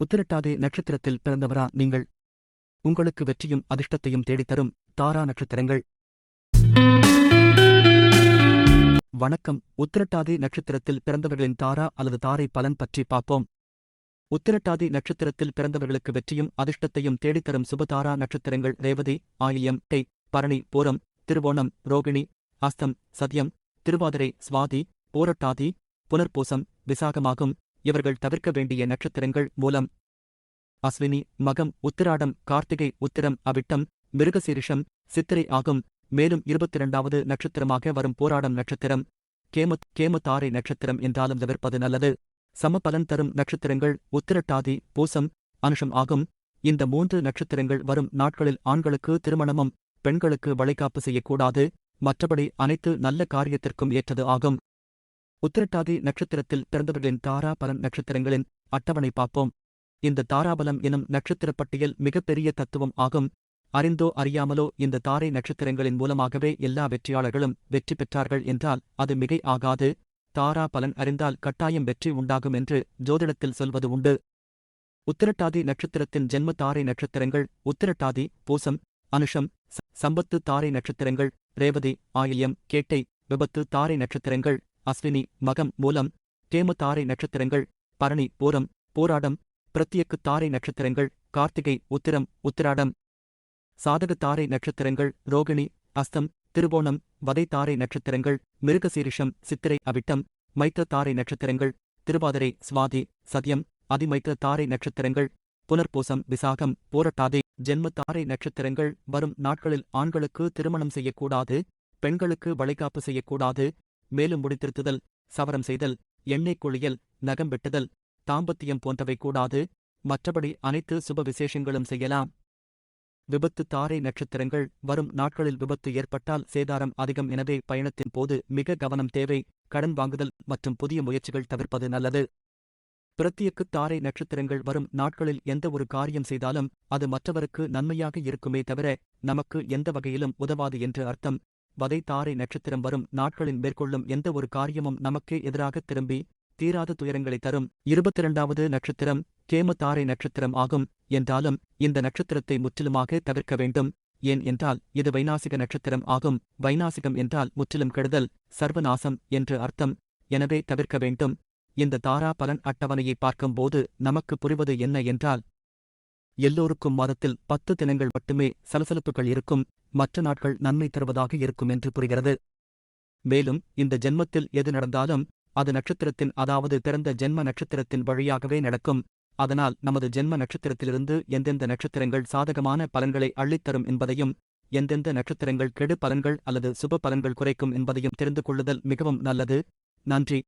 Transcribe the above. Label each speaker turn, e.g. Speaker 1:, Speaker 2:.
Speaker 1: உத்திரட்டாதே நட்சத்திரத்தில் பிறந்தவரா நீங்கள்? உங்களுக்கு வெற்றியும் அதிர்ஷ்டத்தையும் தேடித்தரும் தாரா நட்சத்திரங்கள். வணக்கம். உத்திரட்டாதி நட்சத்திரத்தில் பிறந்தவர்களின் தாரா அல்லது தாரை பலன் பற்றி பார்ப்போம். உத்திரட்டாதி நட்சத்திரத்தில் பிறந்தவர்களுக்கு வெற்றியும் அதிர்ஷ்டத்தையும் தேடித்தரும் சுபதாரா நட்சத்திரங்கள் ரேவதி ஆயில்யம் டை பரணி பூரம் திருவோணம் ரோகிணி அஸ்தம் சத்யம் திருவாதிரை சுவாதி போரட்டாதி புனர்பூசம் விசாகமாகும். இவர்கள் தவிர்க்க வேண்டிய நட்சத்திரங்கள் மூலம். அஸ்வினி மகம் உத்திராடம் கார்த்திகை உத்திரம் அவிட்டம் மிருகசீரிஷம் சித்திரை ஆகும். மேலும் இருபத்திரண்டாவது நட்சத்திரமாக வரும் போராடம் நட்சத்திரம். கேமத் கேமத்தாரை நட்சத்திரம் என்றாலும் தவிர்ப்பது நல்லது. சமபலன் தரும் நட்சத்திரங்கள் உத்திரட்டாதி பூசம் அனுஷம் ஆகும். இந்த மூன்று நட்சத்திரங்கள் வரும் நாட்களில் ஆண்களுக்கு திருமணமும் பெண்களுக்கு வளைகாப்பு செய்யக்கூடாது. மற்றபடி அனைத்து நல்ல காரியத்திற்கும் ஏற்றது ஆகும். உத்திரட்டாதி நட்சத்திரத்தில் பிறந்தவர்களின் தாரா பலன் நட்சத்திரங்களின் அட்டவணை பார்ப்போம். இந்த தாராபலம் எனும் நட்சத்திரப் பட்டியல் மிகப்பெரிய தத்துவம் ஆகும். அறிந்தோ அறியாமலோ இந்த தாரை நட்சத்திரங்களின் மூலமாகவே எல்லா வெற்றியாளர்களும் வெற்றி பெற்றார்கள் என்றால் அது மிகை ஆகாது. தாரா பலன் அறிந்தால் கட்டாயம் வெற்றி உண்டாகும் என்று ஜோதிடத்தில் சொல்வது உண்டு. உத்திரட்டாதி நட்சத்திரத்தின் ஜென்ம தாரை நட்சத்திரங்கள் உத்திரட்டாதி பூசம் அனுஷம் சம்பத்து தாரை நட்சத்திரங்கள் ரேவதி ஆயில்யம் கேட்டை விபத்து தாரை நட்சத்திரங்கள் அஸ்வினி மகம் மூலம் கேம தாரை நட்சத்திரங்கள் பரணி பூரம் போராடம் பிரத்தியக்கு தாரை நட்சத்திரங்கள் கார்த்திகை உத்திரம் உத்திராடம். சாதக தாரை நட்சத்திரங்கள் ரோகிணி அஸ்தம் திருவோணம் வதை தாரை நட்சத்திரங்கள் மிருகசீரிஷம் சித்திரை அவிட்டம் மைத்திர தாரை நட்சத்திரங்கள் திருவாதிரை சுவாதி சத்யம் அதிமைத்திர தாரை நட்சத்திரங்கள் புனர்பூசம் விசாகம் போரட்டாதே ஜென்ம தாரை நட்சத்திரங்கள் வரும் நாட்களில் ஆண்களுக்கு திருமணம் செய்யக்கூடாது பெண்களுக்கு வளைகாப்பு செய்யக்கூடாது மேலும் முடித்திருத்துதல் சவரம் செய்தல் எண்ணெய் குளியல் நகம் வெட்டுதல் தாம்பத்தியம் போன்றவை கூடாது. மற்றபடி அனைத்து சுப விசேஷங்களும் செய்யலாம். விபத்து தாரை நட்சத்திரங்கள் வரும் நாட்களில் விபத்து ஏற்பட்டால் சேதாரம் அதிகம் எனவே பயணத்தின் போது மிக கவனம் தேவை. கடன் வாங்குதல் மற்றும் புதிய முயற்சிகள் தவிர்ப்பது நல்லது. பிரத்தியக்கு தாரை நட்சத்திரங்கள் வரும் நாட்களில் எந்த ஒரு காரியம் செய்தாலும் அது மற்றவருக்கு நன்மையாக இருக்குமே தவிர நமக்கு எந்த வகையிலும் உதவாது என்று அர்த்தம். வதை தாரை நட்சத்திரம் வரும் நாட்களில் மேற்கொள்ளும் எந்த ஒரு காரியமும் நமக்கே எதிராக திரும்பி தீராத துயரங்களை தரும். இருபத்திரண்டாவது நட்சத்திரம் கேம தாரை நட்சத்திரம் ஆகும். என்றாலும் இந்த நட்சத்திரத்தை முற்றிலுமாக தவிர்க்க வேண்டும். ஏன் என்றால் இது வைநாசிக நட்சத்திரம் ஆகும். வைநாசிகம் என்றால் முற்றிலும் கெடுதல் சர்வநாசம் என்று அர்த்தம். எனவே தவிர்க்க வேண்டும். இந்த தாரா பலன் அட்டவணையை பார்க்கும்போது நமக்கு புரிவது என்ன என்றால் எல்லோருக்கும் மாதத்தில் பத்து தினங்கள் மட்டுமே சலசலப்புகள் இருக்கும் மற்ற நாட்கள் நன்மை தருவதாக இருக்கும் என்று புரிகிறது. மேலும் இந்த ஜென்மத்தில் எது நடந்தாலும் அது நட்சத்திரத்தின் அதாவது பிறந்த ஜென்ம நட்சத்திரத்தின் வழியாகவே நடக்கும். அதனால் நமது ஜென்ம நட்சத்திரத்திலிருந்து எந்தெந்த நட்சத்திரங்கள் சாதகமான பலன்களை அள்ளித்தரும் என்பதையும் எந்தெந்த நட்சத்திரங்கள் கெடு பலன்கள் அல்லது சுப பலன்கள் குறைக்கும் என்பதையும் தெரிந்து கொள்ளுதல் மிகவும் நல்லது. நன்றி.